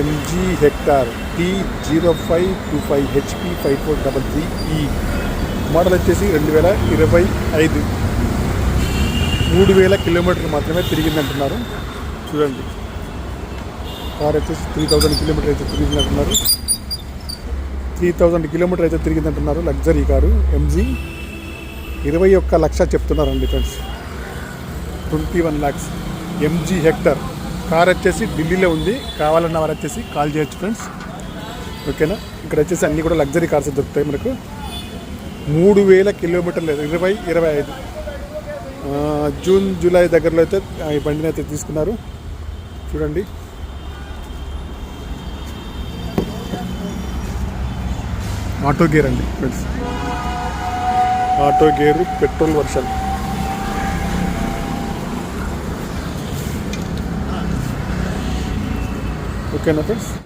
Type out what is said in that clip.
MG Hector T zero five two five HP five four double three ఈ model వచ్చేసి రెండు వేల ఇరవై ఐదు. మూడు వేల కిలోమీటర్లు మాత్రమే తిరిగిందంటున్నారు. చూడండి. కార్ వచ్చేసి త్రీ థౌజండ్ కిలోమీటర్ అయితే తిరిగిందంటున్నారు. త్రీ థౌజండ్ కిలోమీటర్ అయితే తిరిగిందంటున్నారు లగ్జరీ కారు ఎంజీ ఇరవై ఒక్క లక్ష చెప్తున్నారండి friends. Twenty one lakhs MG Hector car వచ్చేసి ఢిల్లీలో ఉంది. కావాలన్న వారు వచ్చేసి కాల్ చేయొచ్చు ఫ్రెండ్స్. ఓకేనా? ఇక్కడ వచ్చేసి అన్నీ కూడా లగ్జరీ కార్స్ దొరుకుతాయి మనకు. మూడు వేల కిలోమీటర్లు ఇరవై ఇరవై ఐదు. జూన్ జూలై దగ్గరలో అయితే ఈ బండిని అయితే తీసుకున్నారు. చూడండి. ఆటో గేర్ అండి friends. Auto gear petrol version. ఓకేనా ఫ్రెండ్స్